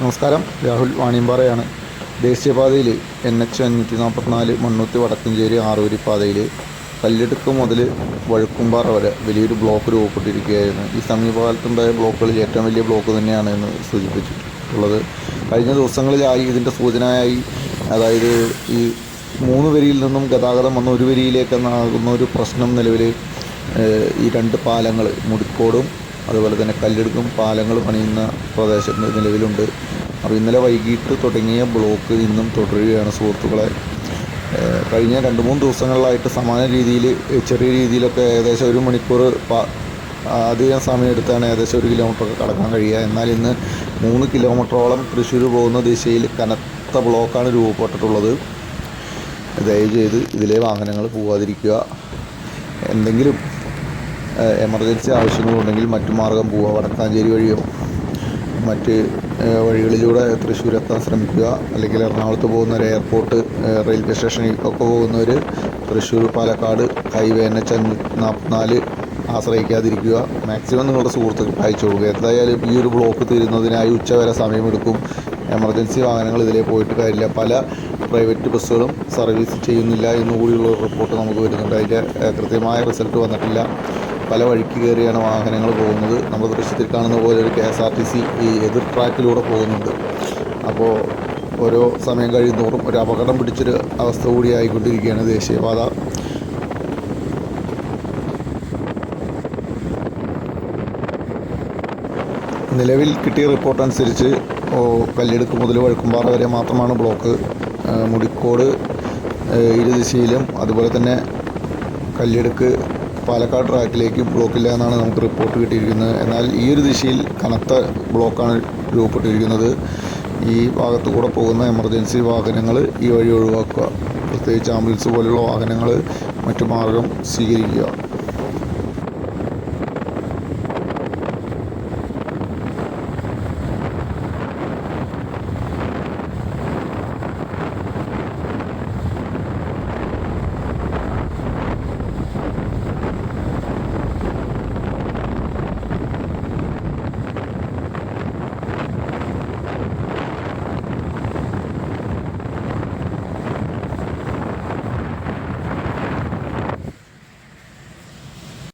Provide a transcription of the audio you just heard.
നമസ്കാരം. രാഹുൽ വാണിയമ്പാറയാണ്. ദേശീയപാതയിൽ N H അഞ്ഞൂറ്റി നാൽപ്പത്തിനാല് മണ്ണൂത്തി വടക്കഞ്ചേരി ആറൂരി പാതയിൽ കല്ലെടുക്ക് മുതൽ വഴുക്കുംപാറ വരെ വലിയൊരു ബ്ലോക്ക് രൂപപ്പെട്ടിരിക്കുകയായിരുന്നു. ഈ സമീപകാലത്തുണ്ടായ ബ്ലോക്കുകളിൽ ഏറ്റവും വലിയ ബ്ലോക്ക് തന്നെയാണ് എന്ന് സൂചിപ്പിച്ചിട്ടുള്ളത്. കഴിഞ്ഞ ദിവസങ്ങളിലായി ഇതിന്റെ സൂചനയായി അതായത് ഈ മൂന്ന് വരിയിൽ നിന്നും ഗതാഗതം വന്ന ഒരു വരിയിലേക്ക് എന്നാകുന്ന ഒരു പ്രശ്നം നിലവിൽ ഈ രണ്ട് പാലങ്ങൾ മുടിക്കോടും അതുപോലെ തന്നെ കല്ലെടുക്കും പാലങ്ങൾ പണിയുന്ന പ്രദേശത്ത് നിലവിലുണ്ട്. അപ്പോൾ ഇന്നലെ വൈകിട്ട് തുടങ്ങിയ ബ്ലോക്ക് ഇന്നും തുടരുകയാണ് സുഹൃത്തുക്കളെ. കഴിഞ്ഞ രണ്ട് മൂന്ന് ദിവസങ്ങളിലായിട്ട് സമാന രീതിയിൽ ചെറിയ രീതിയിലൊക്കെ ഏകദേശം ഒരു മണിക്കൂർ അധികം സമയം എടുത്താണ് ഏകദേശം ഒരു കിലോമീറ്ററൊക്കെ കടക്കാൻ കഴിയുക. എന്നാൽ ഇന്ന് മൂന്ന് കിലോമീറ്ററോളം തൃശ്ശൂർ പോകുന്ന ദിശയിൽ കനത്ത ബ്ലോക്കാണ് രൂപപ്പെട്ടിട്ടുള്ളത്. ദയവ് ചെയ്ത് ഇതിലെ വാഹനങ്ങൾ പോവാതിരിക്കുക. എന്തെങ്കിലും എമർജൻസി ആവശ്യങ്ങളുണ്ടെങ്കിൽ മറ്റു മാർഗം പോവുക വടക്കാഞ്ചേരി വഴിയോ മറ്റ് വഴികളിലൂടെ തൃശ്ശൂർ എത്താൻ ശ്രമിക്കുക. അല്ലെങ്കിൽ എറണാകുളത്ത് പോകുന്ന ഒരു എയർപോർട്ട് റെയിൽവേ സ്റ്റേഷനിൽ ഒക്കെ പോകുന്നവർ Thrissur Palakkad highway N H നാൽപ്പത്തിനാല് ആശ്രയിക്കാതിരിക്കുക. മാക്സിമം നിങ്ങളുടെ സുഹൃത്തുക്കൾക്ക് അയച്ചു കൊടുക്കുക. എന്തായാലും ഈ ഒരു ബ്ലോക്ക് തീരുന്നതിനായി ഉച്ചവരെ സമയമെടുക്കും. എമർജൻസി വാഹനങ്ങൾ ഇതിലേ പോയിട്ട് കാര്യമില്ല. പല പ്രൈവറ്റ് ബസ്സുകളും സർവീസ് ചെയ്യുന്നില്ല എന്നുകൂടിയുള്ള റിപ്പോർട്ട് നമുക്ക് വരുന്നുണ്ട്. അതിന്റെ കൃത്യമായ റിസൾട്ട് വന്നിട്ടില്ല. പല വഴിക്ക് കയറിയാണ് വാഹനങ്ങൾ പോകുന്നത്. നമ്മൾ ദൃശ്യത്തിൽ കാണുന്ന പോലെ ഒരു K S R T C ഈ എതിർ ട്രാക്കിലൂടെ പോകുന്നുണ്ട്. അപ്പോൾ ഓരോ സമയം കഴിയുന്നോറും ഒരു അപകടം പിടിച്ചൊരു അവസ്ഥ കൂടി ആയിക്കൊണ്ടിരിക്കുകയാണ് ദേശീയപാത. നിലവിൽ കിട്ടിയ റിപ്പോർട്ട് അനുസരിച്ച് കല്ലെടുക്ക് മുതൽ വഴുക്കുംപാറ വരെ മാത്രമാണ് ബ്ലോക്ക്. മുടിക്കോട് ഇരുദിശയിലും അതുപോലെ തന്നെ കല്ലെടുക്ക് പാലക്കാട് ട്രാക്കിലേക്ക് ബ്ലോക്കില്ല എന്നാണ് നമുക്ക് റിപ്പോർട്ട് കിട്ടിയിരിക്കുന്നത്. എന്നാൽ ഈ ഒരു ദിശയിൽ കനത്ത ബ്ലോക്കാണ് രൂപപ്പെട്ടിരിക്കുന്നത്. ഈ ഭാഗത്ത് കൂടെ പോകുന്ന എമർജൻസി വാഹനങ്ങൾ ഈ വഴി ഒഴിവാക്കുക. പ്രത്യേകിച്ച് ആംബുലൻസ് പോലുള്ള വാഹനങ്ങൾ മറ്റു മാർഗം സ്വീകരിക്കുക.